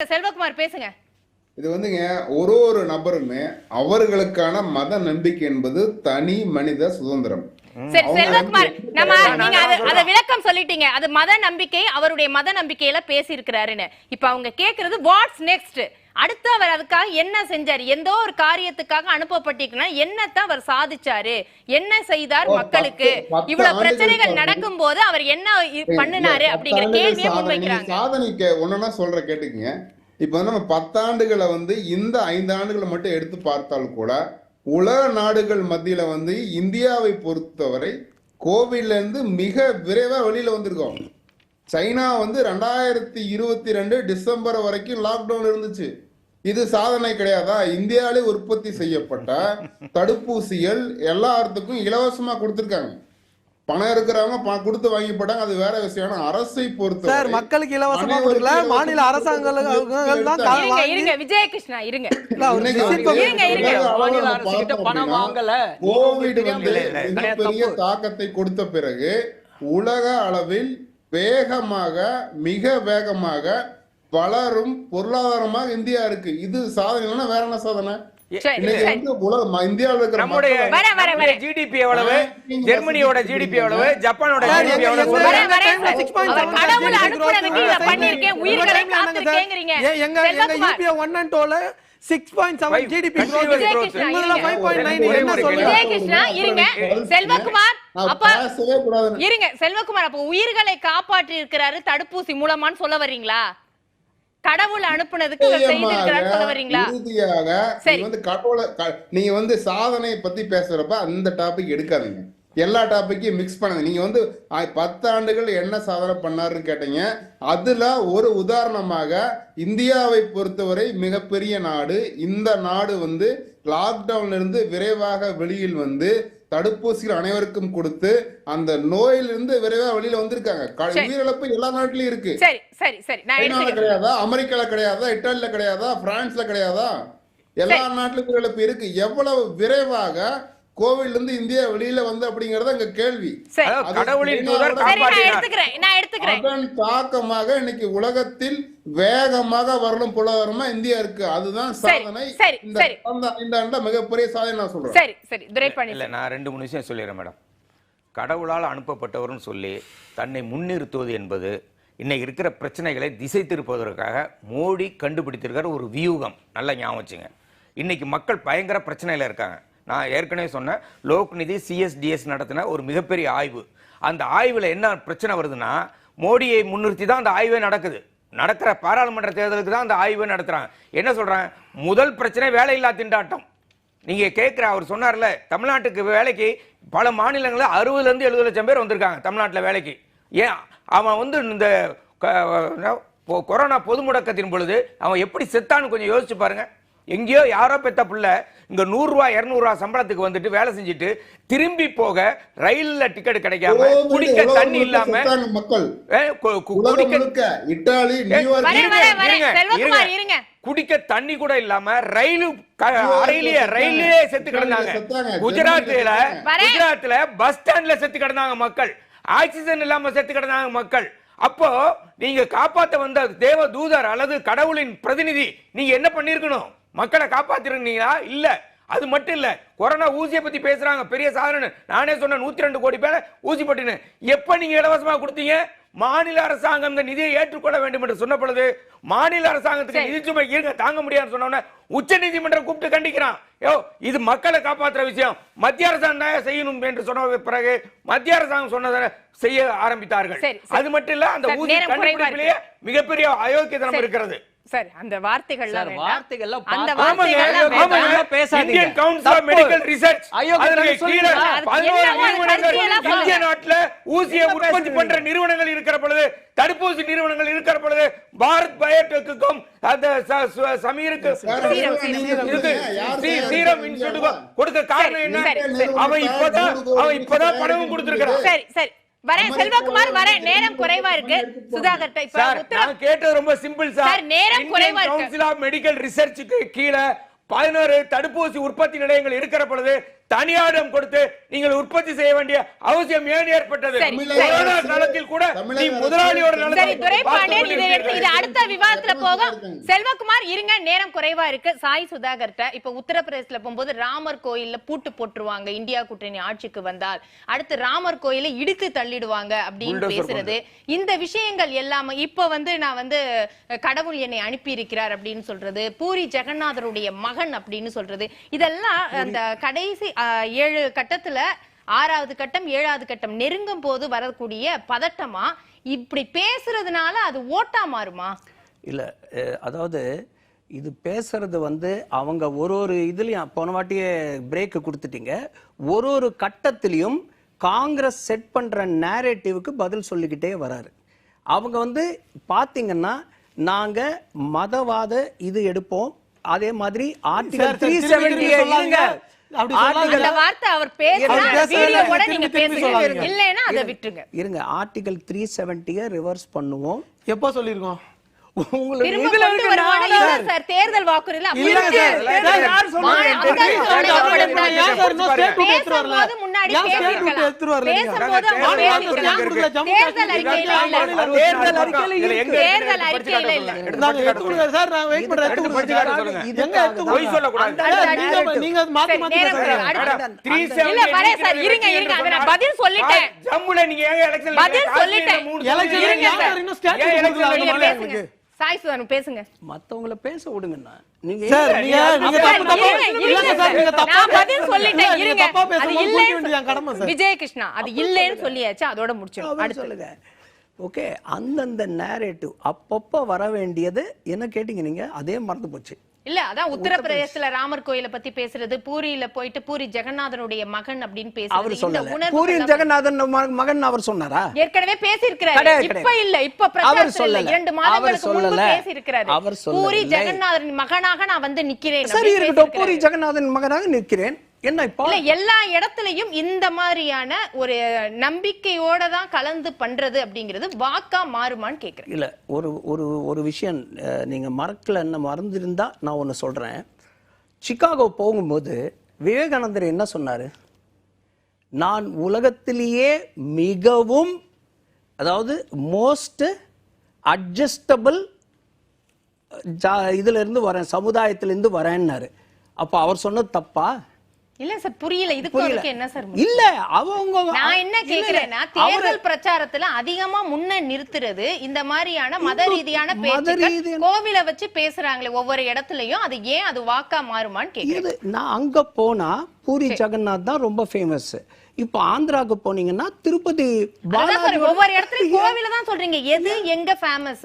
செல்வகுமார் பேசுங்க. இது வந்துங்க ஒரு ஒரு நபருமே அவர்களுக்கான மத நம்பிக்கை என்பது தனி மனித சுதந்திரம். செல்வகுமார் நம்ம நீங்க. அத விளக்கம் சொல்லிட்டீங்க. அது மத நம்பிக்கை அவருடைய மத நம்பிக்கையில பேசி இருக்கிறாருன்னு இப்ப அவங்க கேக்குறது வாட்ஸ் நெக்ஸ்ட் அடுத்து அவர் அதுக்காக என்ன செஞ்சாரு? எந்த ஒரு காரியத்துக்காக அனுப்பப்பட்டிருக்குன்னா என்னத்தான் அவர் சாதிச்சாரு? என்ன செய்தார் மக்களுக்கு? இவ்வளவு பிரச்சனைகள். நடக்கும் போது அவர் என்ன பண்ணினாரு அப்படிங்கிற கேள்வியை முன்வைக்கிறாங்க சாதனைக்கு ஒன்னா சொல்ற கேட்டுக்கங்க. இப்ப வந்து நம்ம பத்தாண்டுகளை வந்து இந்த ஐந்து ஆண்டுகளை மட்டும் எடுத்து பார்த்தால் கூட உலக நாடுகள் மத்தியில வந்து இந்தியாவை பொறுத்தவரை கோவிட்ல இருந்து மிக விரைவா வெளியில வந்திருக்கோம். சைனா வந்து ரெண்டாயிரத்தி இருபத்தி ரெண்டு டிசம்பர் வரைக்கும் லாக்டவுன் இருந்துச்சு. இது சாதனை கிடையாதா? இந்தியாவிலே உற்பத்தி செய்யப்பட்ட தடுப்பூசிகள் எல்லாத்துக்கும் இலவசமா கொடுத்திருக்காங்க. பணம் இருக்கிறவங்க பணம் கொடுத்து வாங்கி போட்டாங்க. அது வேற விஷயம். ஆனா அரசை பொறுத்த சார் மக்களுக்கு இலவசமா கொடுக்கல. மாநில அரசாங்கங்கள் தான் இருங்க விஜயகிருஷ்ணா இருங்க. கோவிட் வந்து தப்பு. தாக்கத்தை கொடுத்த பிறகு உலக அளவில் வேகமாக மிக வேகமாக வளரும் பொருளாதாரமாக இந்தியா இருக்கு இது சாதனைனா வேற என்ன சாதனை. ஜிடிபி எவ்வளவு ஜெர்மனியோட ஜிடிபி. எவ்வளவு ஜப்பானோட ஜிடிபி எங்க- எவ்வளவு எங்க- வரேன், சொல்லுங்க. வரேன் சார். 6.7 அவர் கடவுள் GDP அனுப்புனதுக்கு growth இதை பண்ணியிருக்கேன். உங்க உயிர்களை timeline என்னங்க சார்? காத்திருக்கேங்கிறீங்க. எ- எங்க எங்க செல்வகுமார். UPA 1 and 2 ல 6.7 Five. GDP Continuous growth. growth. Vijayakrishna, உங்களதுல இருங்க. 5.9 ஒரே என்ன ஒரு சொல்லுங்க விஜயகிருஷ்ணா இருங்க செல்வகுமார் இருங்க செல்வகுமார் அப்ப உயிர்களை காப்பாற்றி இருக்கிறாரு தடுப்பூசி மூலமான்னு சொல்ல வர்றீங்களா கடவுள் அனுப்புனதுக்கு. நீங்க வந்து கடவுளை நீங்க வந்து சாதனை பத்தி பேசுறப்ப அந்த டாபிக் எடுக்காதீங்க. எல்லா டாபிக்கையும் மிக்ஸ் பண்ணுங்க நீங்க வந்து ஆ, பத்து ஆண்டுகள் என்ன சாதனை பண்ணாருன்னு கேட்டீங்க. அதுல ஒரு உதாரணமாக இந்தியாவை பொறுத்தவரை மிகப்பெரிய நாடு. இந்த நாடு வந்து லாக்டவுன்ல இருந்து விரைவாக வெளியில் வந்து தடுப்பூசிகள் அனைவருக்கும் கொடுத்து அந்த நோயிலிருந்து விரைவா வெளியில வந்திருக்காங்க. உயிரிழப்பு எல்லா நாட்டிலயும் இருக்கு. சரி சரி சரி. கிடையாதா? அமெரிக்கால கிடையாதா? இட்டாலில கிடையாதா? பிரான்ஸ்ல கிடையாதா? எல்லா நாட்டிலும் உயிரிழப்பு இருக்கு. எவ்வளவு விரைவாக கோவிட்ல இருந்து இந்தியா வெளியில வந்து அப்படிங்கறது அங்க கேள்வி. அதன் தாக்கமாக இன்னைக்கு உலகத்தில் வேகமாக வரலும் பொருளாதாரமா இந்தியா இருக்கு. அதுதான் சாதனை. சரி, இந்த மிகப்பெரிய சாதனை நான் சொல்றேன். சரி சரி துரைப்பணி இல்ல நான் ரெண்டு மூணு விஷயம் சொல்லிடுறேன் மேடம். கடவுளால் அனுப்பப்பட்டவர்னு சொல்லி தன்னை முன்னிறுத்துவது என்பது இன்னைக்கு இருக்கிற பிரச்சனைகளை திசை திருப்பதற்காக மோடி கண்டுபிடித்திருக்கிற ஒரு வியூகம். நல்லா ஞாபகம் வச்சுங்க. இன்னைக்கு மக்கள் பயங்கர பிரச்சனையில் இருக்காங்க. நான் ஏற்கனவே சொன்னேன் லோக்நிதி சிஎஸ்டிஎஸ் நடத்தின ஒரு மிகப்பெரிய ஆய்வு. அந்த ஆய்வில் என்ன பிரச்சனை வருதுன்னா மோடியை முன்னிறுத்தி தான் அந்த ஆய்வே நடக்குது. நடக்கிற பாராளுமன்ற தேர்தலுக்கு தான் அந்த ஆய்வே நடத்துகிறாங்க என்ன சொல்றாங்க முதல் பிரச்சனை வேலையில்லா திண்டாட்டம். நீங்கள் கேட்குற அவர் சொன்னார்ல தமிழ்நாட்டுக்கு வேலைக்கு பல மாநிலங்களில் அறுபதுலேருந்து எழுபது லட்சம் பேர் வந்திருக்காங்க தமிழ்நாட்டில் வேலைக்கு. ஏன்? அவன் வந்து இந்த கொரோனா பொது முடக்கத்தின் பொழுது அவன் எப்படி செத்தான்னு கொஞ்சம் யோசிச்சு பாருங்கள் எங்கேயோ யாரோ பெத்த பிள்ளை இங்க நூறுரூவா இரநூறுவா சம்பளத்துக்கு வந்துட்டு வேலை செஞ்சுட்டு திரும்பி போக ரயில்ல டிக்கெட் கிடைக்காம குடிக்க தண்ணி இல்லாம குடிக்க. குடிக்க தண்ணி கூட இல்லாம ரயிலு அறையிலேயே ரயிலே செத்து கிடந்தாங்க. குஜராத்ல. குஜராத்ல பஸ் ஸ்டாண்ட்ல செத்து கிடந்தாங்க மக்கள். ஆக்சிஜன் இல்லாம செத்து கிடந்தாங்க மக்கள். அப்போ நீங்க காப்பாத்த வந்த தேவ தூதர் அல்லது கடவுளின் பிரதிநிதி நீங்க என்ன பண்ணிருக்கணும் மக்களை காப்பாத்திருந்தீங்களா? இல்ல. அது மட்டும் இல்ல. கொரோனா ஊசியை பத்தி பேசுறாங்க. பெரிய சாதனை நானே சொன்ன நூத்தி ரெண்டு கோடி பேரை ஊசி போட்டுன்னு. எப்ப நீங்க இலவசமா கொடுத்தீங்க? மாநில அரசாங்கம் இந்த நிதியை ஏற்றுக்கொள்ள வேண்டும் என்று சொன்ன பொழுது மாநில அரசாங்கத்துக்கு. நிதி சுமை இருங்க தாங்க முடியாதுன்னு சொன்ன உச்ச நீதிமன்றம் கூப்பிட்டு கண்டிக்கிறான். யோ இது மக்களை காப்பாற்றுற விஷயம். மத்திய அரசாங்கம் தான் செய்யணும் என்று சொன்ன பிறகு மத்திய அரசாங்கம் சொன்னதை செய்ய ஆரம்பித்தார்கள். அது மட்டும் இல்ல அந்த குறைவா கண்டுபிடிப்பிலேயே மிகப்பெரிய அயோக்கியத்தனம் சரி. இருக்கிறது. சரி அந்த வார்த்தைகள்லாம். வார்த்தைகள்லாம் அந்த வார்த்தைகள்லாம் பேசாதீங்க. Indian council of. Medical research அதற்கு கீழே நிறுவனங்கள். இந்திய நாட்டுல ஊசியை உற்பத்தி? பண்ற நிறுவனங்கள் இருக்கிற பொழுது தடுப்பூசி நிறுவனங்கள் இருக்கிற பொழுது பாரத் பயோடெக்குக்கும் அந்த சமீருக்கு சீரம்? இன்ஸ்டிடியூட் கொடுக்க காரணம் என்ன. அவன் இப்பதான் அவன் இப்பதான் பணமும் கொடுத்திருக்கிறான் சரி சரி வரேன் செல்வகுமார் வரேன். நேரம் குறைவா இருக்கு. இப்ப சார் உத்தரவு நான் கேட்டது ரொம்ப சிம்பிள் சார். சார், நேரம் குறைவா இருக்கு. கவுன்சில் ஆஃப் மெடிக்கல் ரிசர்ச்சுக்கு கீழே பதினோரு தடுப்பூசி உற்பத்தி நிலையங்கள் இருக்கிற பொழுது தனியாரிடம் கொடுத்து நீங்கள் உற்பத்தி செய்ய வேண்டிய அவசியம் ஏன் ஏற்பட்டது? கொரோனா. காலத்தில் கூட நீ முதலாளியோட சரி நலத்தை துரைபாண்டியன் இதை பார்த்துக் எடுத்து இது அடுத்த விவாதத்துல போகும் செல்வகுமார் இருங்க நேரம் குறைவா இருக்கு. சாய் சுதாகர்ட்ட இப்ப உத்தரப்பிரதேசத்துல போகும்போது ராமர் கோயில்ல பூட்டு போட்டுருவாங்க. இந்தியா கூட்டணி ஆட்சிக்கு வந்தால் அடுத்து ராமர் கோயிலை இடித்து தள்ளிடுவாங்க அப்படின்னு பேசுறது. இந்த விஷயங்கள் எல்லாமே இப்ப வந்து நான் வந்து கடவுள் என்னை அனுப்பி இருக்கிறார் அப்படின்னு சொல்றது பூரி ஜெகநாதருடைய மகன் அப்படின்னு சொல்றது இதெல்லாம் அந்த கடைசி ஏழு கட்டத்துல ஆறாவது கட்டம் ஏழாவது கட்டம் நெருங்கும் போது வரக்கூடிய பதட்டமா? இப்படி பேசுறதுனால அது ஓட்டா மாறுமா? இல்லை அதாவது இது பேசுறது வந்து அவங்க ஒரு ஒரு இதுலயும் போன வாட்டியே பிரேக் கொடுத்துட்டீங்க. ஒரு ஒரு கட்டத்திலையும் காங்கிரஸ் செட் பண்ற நேரேட்டிவ்க்கு பதில் சொல்லிக்கிட்டே வராரு. அவங்க வந்து பாத்தீங்கன்னா நாங்க மதவாத இது எடுப்போம். அதே மாதிரி ஆர்டிகல் த்ரீ செவன்டி இருங்க. ஆர்டிகல் த்ரீ செவன்ட்டியை ரிவர்ஸ் பண்ணுவோம். எப்போ சொல்லியிருக்கோம்? தேர்தல் வாக்குறுதியில அப்படி இல்ல இருக்கு. சார், தேர்தல் யார் சொன்னது? மா- அந்த தேர்தல் சொன்னதை யார் விட சொன்னது? கூடாது. ஏன் சார் இன்னும் state route எடுத்துட்டு வரல? பேசும்போது முன்னாடி ஏன் state route பேசியிருக்கலாம். எடுத்துட்டு வரல நீங்க? பேசும்போது அவங்க தேர்தல் பேசியிருக்கலாம். வாக்குறுதி ஜம்மு தேர்தல் காஷ்மீர் அறிக்கையில இல்ல. தேர்தல் அறிக்கையில இதுல இருக்கு. எங்க தேர்தல் இருக்கு? அறிக்கையில இல்ல. எடுத்து நாங்க படிச்சு எடுத்து கொடுங்க சார் நான் வெயிட் பண்றேன் எடுத்து எடுத்து கொடுங்க படிச்சு சார். சொல்லுங்க. எங்க எடுத்து பொய் கொடுங்க? சொல்லக்கூடாது. அந்த சார், நீங்க narrative. நீங்க மாத்தி சரி, மாத்தி நேரம் பேசுறீங்க. குறைவு. மேடம், அடுத்து- 370 இல்ல, வரேன் சார். எண்ணிக்கையில இருங்க, வெற்றி இருங்க. என்று அதை நான் சொன்னால், பதில் சொல்லிட்டேன். பதில் சொல்லிட்டேன். சாய் சுதானு பேசுங்க. மத்தவங்கள பேச விடுங்கண்ணா. நீங்க சார், ஏன் நீங்க- நீங்க சார், தப்பு தப்பா- இருங்க, இல்ல இருங்க சார், நீங்க சார். தப்பா நான் பதில் பேசுறீங்க. சொல்லிட்டேன், இல்ல, நீங்க இருங்க. தப்பா அது இல்லைன்னு புரிய வேண்டியது என் கடமை சார். விஜய கிருஷ்ணா அது இல்லைன்னு சொல்லியாச்சு அதோட முடிச்சிடும் அடுத்து. சொல்லுங்க. ஓகே அந்தந்த நேரேட்டிவ் அப்பப்போ வர வேண்டியது என்ன கேட்டீங்க நீங்க? அதே மறந்து போச்சு. இல்ல அதான் உத்தரப்பிரதேசத்துல ராமர் கோயிலை பத்தி பேசுறது பூரியில போயிட்டு பூரி ஜெகநாதனுடைய மகன் அப்படின்னு பேசுறது பூரி ஜெகநாதன் மக- மகன் அவர் சொன்னாரா ஏற்கனவே பேசியிருக்கிறாரு இப்ப. இல்ல இப்ப அவர் பிரச்சாரத்துல இல்ல. இரண்டு மாதங்களுக்கு முன்பு. பேசியிருக்கிறாரு அவர். பூரி. ஜெகநாதன் மகனாக நான் வந்து நிக்கிறேன் சரி இருக்கட்டும் பூரி. ஜெகநாதன் மகனாக நிற்கிறேன் என்ன இப்போ? எல்லா இடத்துலயும் இந்த மாதிரியான ஒரு நம்பிக்கையோட தான் கலந்து பண்றது அப்படிங்கிறது வாக்கா மாறுமான்னு கேக்குறேன். இல்ல ஒரு ஒரு ஒரு விஷயம் நீங்க மறக்கல என்ன மறந்திருந்தா நான் ஒன்னு சொல்றேன். சிகாகோ போகும்போது விவேகானந்தர் என்ன சொன்னாரு? நான் உலகத்திலேயே மிகவும் அதாவது மோஸ்ட் அட்ஜஸ்டபிள் இதுல இருந்து வரேன் சமுதாயத்துல இருந்து வரேன்னாரு. அப்ப அவர் சொன்னது தப்பா? இல்ல சார் புரியல. இதுக்கு அதுக்கு என்ன சார் இல்ல அவங்க நான் என்ன. கேக்குறேன்னா தேர்தல் பிரச்சாரத்துல அதிகமா முன்ன நிறுத்துறது இந்த மாதிரியான மத ரீதியான ரீதியான- கோவில வச்சு பேசுறாங்களே ஒவ்வொரு இடத்துலயும் அது ஏன் அது வாக்கா மாறுமான்னு கேக்குறேன். இது நான் அங்க போனா பூரி ஜெகநாத் தான் ரொம்ப ஃபேமஸ் இப்போ ஆந்திராக்கு போனீங்கன்னா திருப்பதி ஒவ்வொரு இடத்துலயும் கோவில தான் சொல்றீங்க. எது எங்க ஃபேமஸ்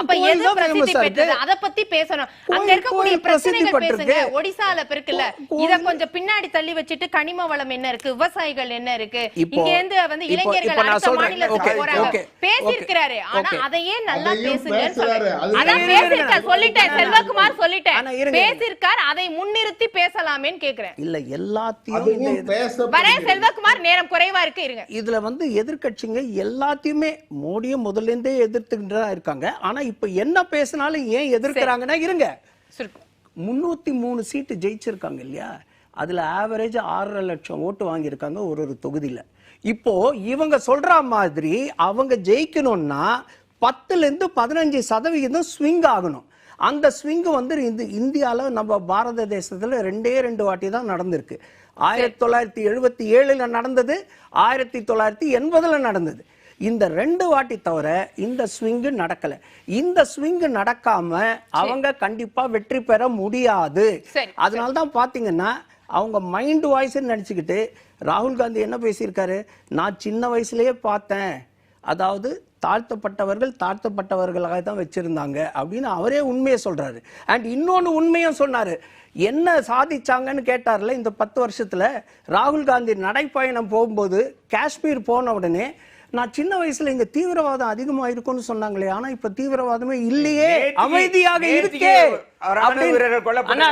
அப்ப எது பிரசித்தி பெற்றது. அத பத்தி பேசணும். அங்க இருக்கக்கூடிய பிரச்சனைகள் பேசுங்க. ஒடிசால இருக்குல்ல இத கொஞ்சம் பின்னாடி தள்ளி வச்சுட்டு கனிம வளம் என்ன இருக்கு? விவசாயிகள் என்ன இருக்கு? இங்க இருந்து வந்து இளைஞர்கள் அடுத்த. மாநிலத்துக்கு போறாங்க. பேசியிருக்கிறாரு. ஆனா. அதையே நல்லா பேசுங்கன்னு அதான் பேசியிருக்கார். சொல்லிட்டேன். செல்வகுமார் சொல்லிட்டேன். பேசியிருக்கார். அதை முன்னிறுத்தி பேசலாமேன்னு கேக்குறேன். இல்ல எல்லாத்தையும் வரேன் செல்வகுமார் நேரம் குறைவா இருக்கு இருங்க. இதுல வந்து எதிர்க்கட்சிங்க எல்லாத்தையுமே மோடியை முதல்ல இருந்தே எதிர்த்துக்கிட்டு இருக்காங்க. ஆனா இப்ப என்ன பேசினாலும் ஏன் எதிர்க்கிறாங்கன்னா இருங்க. முன்னூத்தி மூணு சீட்டு ஜெயிச்சிருக்காங்க இல்லையா? அதுல ஆவரேஜ் ஆறரை லட்சம் ஓட்டு வாங்கியிருக்காங்க ஒரு ஒரு தொகுதியில. இப்போ இவங்க சொல்ற மாதிரி அவங்க ஜெயிக்கணும்னா பத்துல இருந்து பதினஞ்சு சதவிகிதம் ஸ்விங் ஆகணும். அந்த ஸ்விங் வந்து இந்த இந்தியால நம்ம பாரத தேசத்துல ரெண்டே ரெண்டு வாட்டி தான் நடந்திருக்கு. ஆயிரத்தி தொள்ளாயிரத்தி எழுபத்தி ஏழுல நடந்தது ஆயிரத்தி தொள்ளாயிரத்தி எண்பதுல நடந்தது. இந்த ரெண்டு வாட்டி தவிர இந்த ஸ்விங்கு நடக்கல. இந்த ஸ்விங்கு நடக்காம அவங்க கண்டிப்பா வெற்றி பெற முடியாது. சரி, அதனால தான் பாத்தீங்கன்னா அவங்க மைண்ட் வாய்ஸ் நினைச்சுக்கிட்டு ராகுல் காந்தி என்ன பேசியிருக்காரு? நான் சின்ன வயசுலயே பார்த்தேன். அதாவது தாழ்த்தப்பட்டவர்கள் தாழ்த்தப்பட்டவர்களாக தான் வச்சிருந்தாங்க அப்படின்னு அவரே உண்மையை சொல்றாரு. அண்ட் இன்னொன்னு உண்மையும் சொன்னாரு. என்ன சாதிச்சாங்கன்னு கேட்டார்ல இந்த பத்து வருஷத்துல ராகுல் காந்தி நடைப்பயணம் போகும்போது காஷ்மீர் போன உடனே நான் சின்ன வயசுல இங்க தீவிரவாதம் அதிகமா இருக்கும்னு சொன்னாங்களே ஆனா இப்ப தீவிரவாதமே இல்லையே அமைதியாக இருக்கே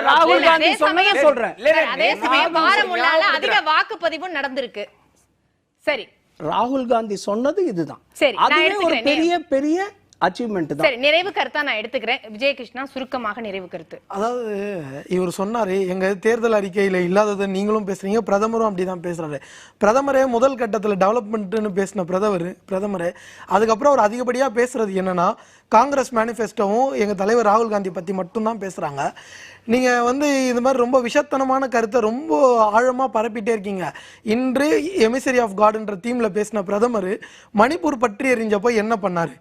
ராகுல் காந்தி சொன்னதை சொல்றேன். இல்ல, இல்ல, அதே சமயம் நான் வாரம் முன்னால அதிக. வாக்குப்பதிவும் நடந்திருக்கு. சரி. ராகுல் காந்தி சொன்னது இதுதான் அதுவே ஒரு. பெரிய பெரிய அச்சீவ்மெண்ட் தான். சரி நிறைவு கருத்தா நான் எடுத்துக்கிறேன். விஜயகிருஷ்ணா சுருக்கமாக நிறைவு கருத்து. அதாவது இவர் சொன்னாரு எங்க தேர்தல் அறிக்கையில இல்லாததை நீங்களும் பேசுறீங்க பிரதமரும் அப்படிதான் பேசுறாரு. பிரதமரே முதல் கட்டத்துல டெவலப்மெண்ட்னு பேசின பிரதமர் பிரதமரே அதுக்கப்புறம் அவர் அதிகப்படியா பேசுறது என்னன்னா காங்கிரஸ் மேனிஃபெஸ்டோவும் எங்க தலைவர் ராகுல் காந்தி பத்தி மட்டும்தான் பேசுறாங்க. நீங்க வந்து இது மாதிரி ரொம்ப விஷத்தனமான கருத்தை ரொம்ப ஆழமா பரப்பிட்டே இருக்கீங்க. இன்று எமிசரி ஆஃப் காட்ன்ற தீம்ல பேசின பிரதமர் மணிப்பூர் பற்றி எறிஞ்சப்போ என்ன பண்ணாரு?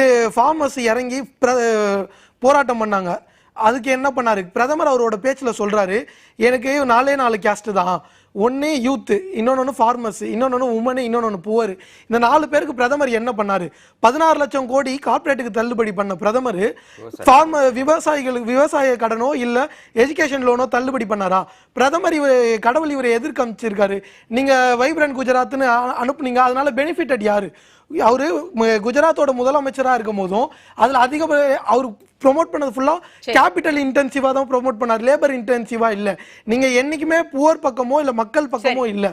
ஃபார்மர்ஸ் இறங்கி போராட்டம் பண்ணாங்க. அதுக்கு என்ன பண்ணாரு? பிரதமர் அவரோட பேச்சில் சொல்றாரு எனக்கு நாலே நாலு கேஸ்ட் தான். ஒன்னு யூத் இன்னொன்னு ஃபார்மர்ஸ் இன்னொன்னு உமன் இன்னொன்னு புவர் இந்த நாலு பேருக்கு பிரதமர் என்ன பண்ணாரு? பதினாறு லட்சம் கோடி கார்ப்பரேட்டுக்கு தள்ளுபடி பண்ண பிரதமர் ஃபார்ம விவசாயிகளுக்கு விவசாய கடனோ இல்ல எஜுகேஷன் லோனோ தள்ளுபடி பண்ணாரா? பிரதமர் இவர் கடவுள் இவரை எதிர்கமிச்சிருக்காரு. நீங்க வைப்ரண்ட் குஜராத்னு அனுப்புனீங்க அதனால பெனிஃபிட்டட் யாரு? அவரு குஜராத்தோட முதலமைச்சரா இருக்கும் போதும் அதுல அதிக அவர் ப்ரோமோட் பண்ணது ஃபுல்லா கேபிட்டல் இன்டென்சிவா தான் ப்ரோமோட் பண்ணார். லேபர் இன்டென்சிவா இல்ல. நீங்க என்னைக்குமே புவர் பக்கமோ இல்ல மக்கள் பக்கமோ இல்ல.